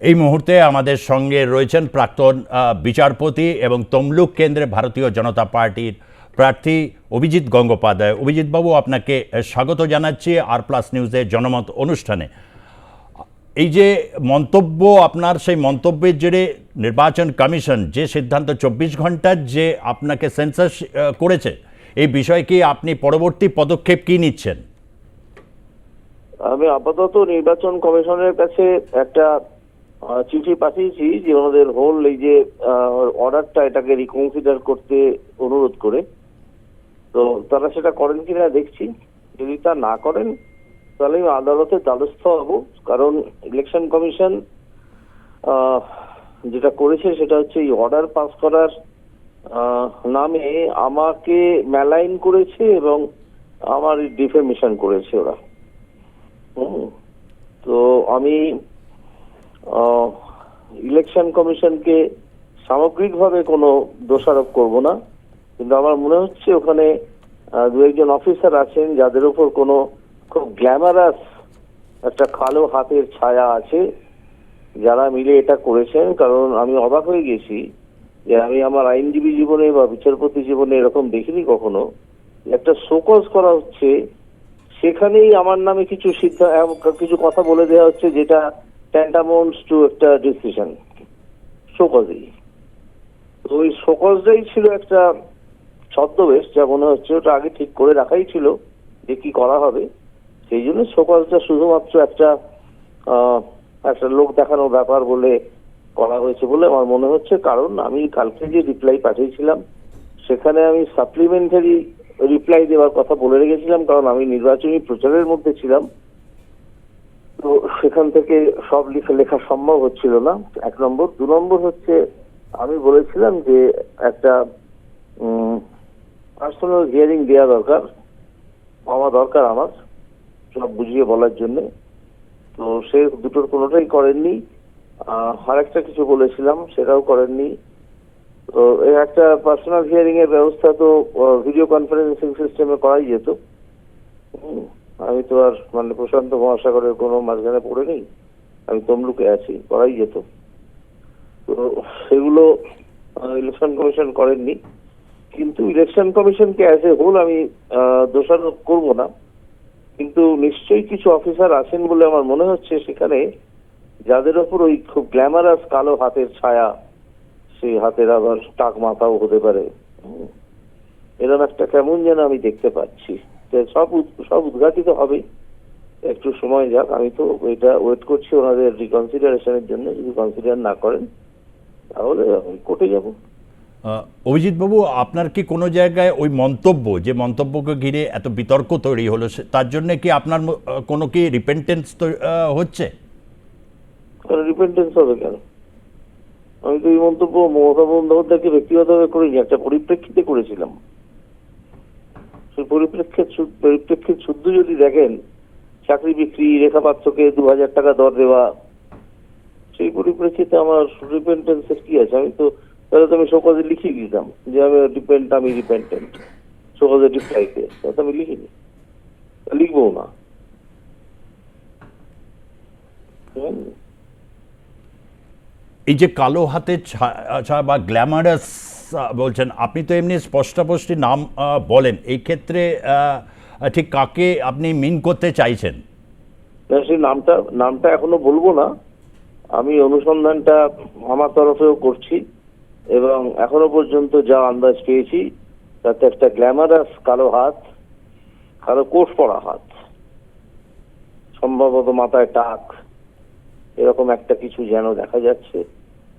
এই মুহূর্তে আমাদের সঙ্গে রয়েছেন প্রাক্তন বিচারপতি এবং তমলুক কেন্দ্রে ভারতীয় জনতা পার্টির প্রার্থী অভিজিৎ গঙ্গোপাধ্যায়। অভিজিৎবাবু, আপনাকে স্বাগত জানাচ্ছি আর প্লাস নিউজের জনমত অনুষ্ঠানে। এই যে মন্তব্য, আপনার সেই মন্তব্যের জেরে নির্বাচন কমিশন যে সিদ্ধান্ত চব্বিশ ঘণ্টার যে আপনাকে সেন্সাস করেছে, এই বিষয়ে কি আপনি পরবর্তী পদক্ষেপ কি নিচ্ছেন? আমি আপাতত নির্বাচন কমিশনের কাছে একটা চিঠি পাঠিয়েছি যে ওনাদের হোল এই যে অর্ডারটা এটাকে রিকনসিডার করতে অনুরোধ করে। তো তারা সেটা করেন কিনা দেখছি। যদি তা না করেন, তাহলে আমি আদালতে দ্বারস্থ হব। কারণ ইলেকশন কমিশন যেটা করেছে সেটা হচ্ছে এই অর্ডার পাস করার নামে আমাকে ম্যালাইন করেছে এবং আমার ডিফেমেশন করেছে ওরা। তো আমি ইলেকশন কমিশনকে সামগ্রিকভাবে কোনো দোষারোপ করব না, কিন্তু আমার মনে হচ্ছে ওখানে দু একজন অফিসার আছেন যাদের উপর কোনো খুব গ্ল্যামারাস একটা কালো হাতের ছায়া আছে, যারা মিলে এটা করেছেন, কারণ আমি অবাক হয়ে গেছি যে আমি আমার আইনজীবী জীবনে বা বিচারপতি জীবনে এরকম দেখিনি কখনো। একটা শোকজ করা হচ্ছে, সেখানেই আমার নামে কিছু সিদ্ধান্ত কিছু কথা বলে দেওয়া হচ্ছে যেটা ট্যান্টামাউন্টস টু একটা ডিসিশন শোকজই তো ওই শোকজটাই ছিল একটা ছদ্মবেশ, যা মনে হচ্ছে ওটা আগে ঠিক করে রাখাই ছিল, যে কি করা হবে। সেই জন্য শোকজটা শুধুমাত্র একটা একটা লোক দেখানোর ব্যাপার বলে করা হয়েছে বলে আমার মনে হচ্ছে। কারণ আমি কালকে যে রিপ্লাই পাঠিয়েছিলাম, সেখানে আমি সাপ্লিমেন্টারি রিপ্লাই দেওয়ার কথা বলে রেখেছিলাম, কারণ আমি নির্বাচনী প্রচারের মধ্যে ছিলাম। তো সেখান থেকে সব লিখে, লেখা সম্ভব হচ্ছিল না, এক নম্বর। দু নম্বর হচ্ছে, আমি বলেছিলাম যে একটা পার্সোনাল হিয়ারিং দেওয়া দরকার, পাওয়া দরকার আমার, সব বুঝিয়ে বলার জন্য। তো সে দুটোর কোনোটাই করেননি। আর একটা কিছু বলেছিলাম, সেটাও করেননি। তো একটা পার্সোনাল হিয়ারিং এর ব্যবস্থা তো ভিডিও কনফারেন্সিং সিস্টেমে করাই যেত। আমি তো আর মানে প্রশান্ত মহাসাগরের কোনো মাঝখানে পড়ে নেই। আমি তমলুকে আছি করাই যেত। তো সেগুলো ইলেকশন কমিশন করেননি। কিন্তু ইলেকশন কমিশনকে অ্যাজ এ হোল আমি দোষারোপ করব না। কিন্তু নিশ্চয়ই কিছু অফিসার আছেন বলে আমার মনে হচ্ছে সেখানে যাদের ওপর ওই খুব গ্ল্যামারাস কালো হাতের ছায়া, সেই হাতের আবার টাক মাথাও হতে পারে। এরকম একটা কেমন যেন আমি দেখতে পাচ্ছি। সব সব উদ্ঘাটিত হবে একটু সময় যাক আমি তো এটা ওয়েট করছি ওনাদের রিকনসিডারেশনের জন্য যদি কনসিডার না করেন তাহলে আমি কোর্টে যাব। আহ, অভিজিৎবাবু আপনার কি কোনো জায়গায় ওই মন্তব্য যে মন্তব্যকে ঘিরে এত বিতর্ক তৈরি হলো তার জন্য কি আপনার কোনো কি রিপেন্টেন্স হচ্ছে? রিপেন্টেন্স হবে কেন? আমি তো এই মন্তব্য মমতা বন্দ্যোপাধ্যায়কে ব্যক্তিগতভাবে করিনি একটা পরিপ্রেক্ষিতে করেছিলাম। সেই পরিপ্রেক্ষিত শুদ্ধ যদি দেখেন, চাকরি বিক্রি রেখা পাত্রকে দু হাজার টাকা দর দেওয়া, সেই পরিপ্রেক্ষিতে আমার রিপেন্টেন্সের কি আছে? আমি তো, তাহলে তো আমি সকালে লিখিয়ে দিতাম যে আমি ডিপেন্ড আমি রিপেন্টেন্ট সকালে রিপ্লাইতে তাতে আমি লিখিনি লিখব না। এই যে কালো হাতের ছা- ছায়া বা গ্ল্যামারাস বলছেন, আপনি তো এমনি স্পষ্টাস্পষ্টি নাম বলেন। এই ক্ষেত্রে ঠিক কাকে আপনি মিন করতে চাইছেন? সেই নামটা নামটা এখনও বলব না। আমি অনুসন্ধানটা আমার তরফেও করছি এবং এখনও পর্যন্ত যা আন্দাজ পেয়েছি, তাতে একটা গ্ল্যামারাস কালো হাত, কালো কোট পরা হাত, সম্ভবত মাথায় টাক, এরকম একটা কিছু যেন দেখা যাচ্ছে।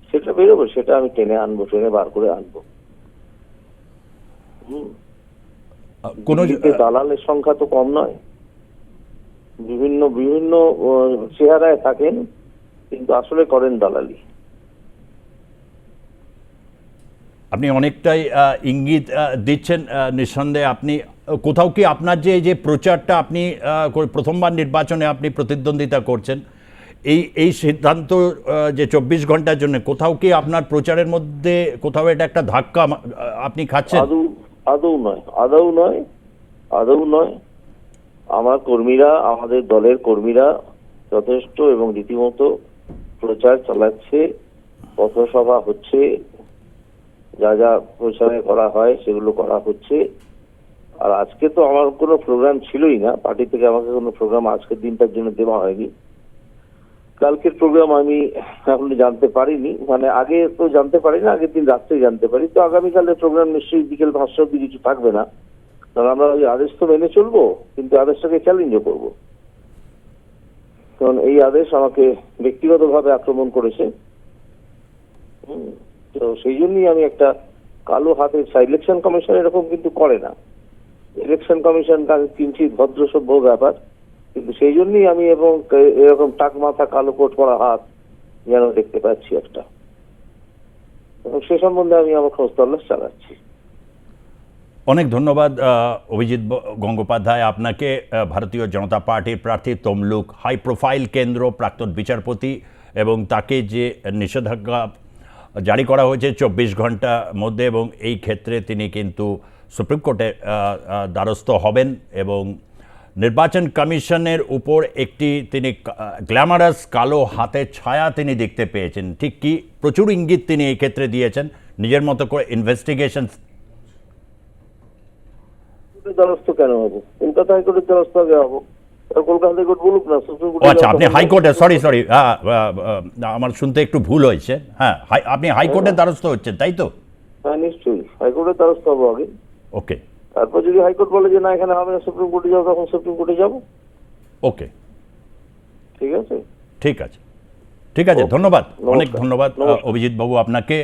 সেটা বেরোবে, সেটা আমি টেনে আনব, টেনে বার করে আনব। কোনো দালালের সংখ্যা তো কম নয়। বিভিন্ন বিভিন্ন চেহারায় থাকেন কিন্তু আসলে করেন দালালি। আপনি অনেকটাই ইঙ্গিত দিচ্ছেন নিঃসন্দেহে। আপনি কোথাও কি আপনার যে এই যে প্রচারটা আপনি প্রথমবার নির্বাচনে আপনি প্রতিদ্বন্দ্বিতা করছেন এই এই সিদ্ধান্ত যে চব্বিশ ঘণ্টার জন্য কোথাও কি আপনার প্রচারের মধ্যে কোথাও এটা একটা ধাক্কা আপনি খাচ্ছেন? আদৌ নয় আদৌ নয় আদৌ নয়। আমার কর্মীরা, আমাদের দলের কর্মীরা যথেষ্ট এবং রীতিমতো প্রচার চালাচ্ছে, পথসভা হচ্ছে, যা যা প্রচারে করা হয় সেগুলো করা হচ্ছে। আর আজকে তো আমার কোনো প্রোগ্রাম ছিলই না, পার্টি থেকে আমাকে কোনো প্রোগ্রাম আজকের দিনটার জন্য দেওয়া হয়নি। কালকের প্রোগ্রাম আমি এখন জানতে পারিনি। মানে আগে তো জানতে পারি না, আগের দিন রাত্রে জানতে পারি। তো আগামীকালের প্রোগ্রাম নিশ্চয়ই বিকেল পাঁচটা অব্দি কিছু থাকবে না। কারণ আমরা ওই আদেশ তো মেনে চলবো, কিন্তু আদেশটাকে চ্যালেঞ্জও করব। কারণ এই আদেশ আমাকে ব্যক্তিগতভাবে আক্রমণ করেছে। তো সেই জন্যই আমি একটা কালো হাতের ইলেকশন কমিশন এরকম কিন্তু করে না। ইলেকশন কমিশন কিঞ্চিত ভদ্র সভ্য ব্যাপার। কিন্তু সেই জন্যই আমি এবং এরকম টাক মাথা কালো কোট পরা হাত যেন দেখতে পাচ্ছি একটা। এবং সে সম্বন্ধে আমি আমার খোঁজ তল্লাশ চালাচ্ছি। অনেক ধন্যবাদ অভিজিৎ গঙ্গোপাধ্যায়। আপনাকে ভারতীয় জনতা পার্টির প্রার্থী তমলুক হাই প্রোফাইল কেন্দ্র প্রাক্তন বিচারপতি এবং তাকে যে নিষেধাজ্ঞা জারি করা হয়েছে চব্বিশ ঘণ্টা মধ্যে এবং এই ক্ষেত্রে তিনি কিন্তু সুপ্রিম কোর্টে দ্বারস্থ হবেন এবং নির্বাচন কমিশনের উপর একটি তিনি গ্ল্যামারাস কালো হাতের ছায়া তিনি দেখতে পেয়েছেন। ঠিক কি? প্রচুর ইঙ্গিত তিনি এই ক্ষেত্রে দিয়েছেন। নিজের মতো করে ইনভেস্টিগেশন হাইকোর্টের দ্বারস্থ কেন হব? কলকাতা হাইকোর্টের দ্বারস্থ আগে হব? কলকাতা হাইকোর্ট বলুক না সুপ্রিম ও আচ্ছা আপনি হাইকোর্টে সরি সরি আমার শুনতে একটু ভুল হয়েছে। হ্যাঁ আপনি হাইকোর্টের দ্বারস্থ হচ্ছেন তাই তো? হ্যাঁ নিশ্চয়ই। হাইকোর্টের দ্বারস্থ হব আগে। ওকে তারপর যদি হাইকোর্ট বলে যে না এখানে হবে না সুপ্রিম কোর্টে যাও তখন সুপ্রিম কোর্টে যাব। ওকে। ঠিক আছে? ঠিক আছে। ঠিক আছে ধন্যবাদ। অনেক ধন্যবাদ অভিজিৎ বাবু আপনাকে।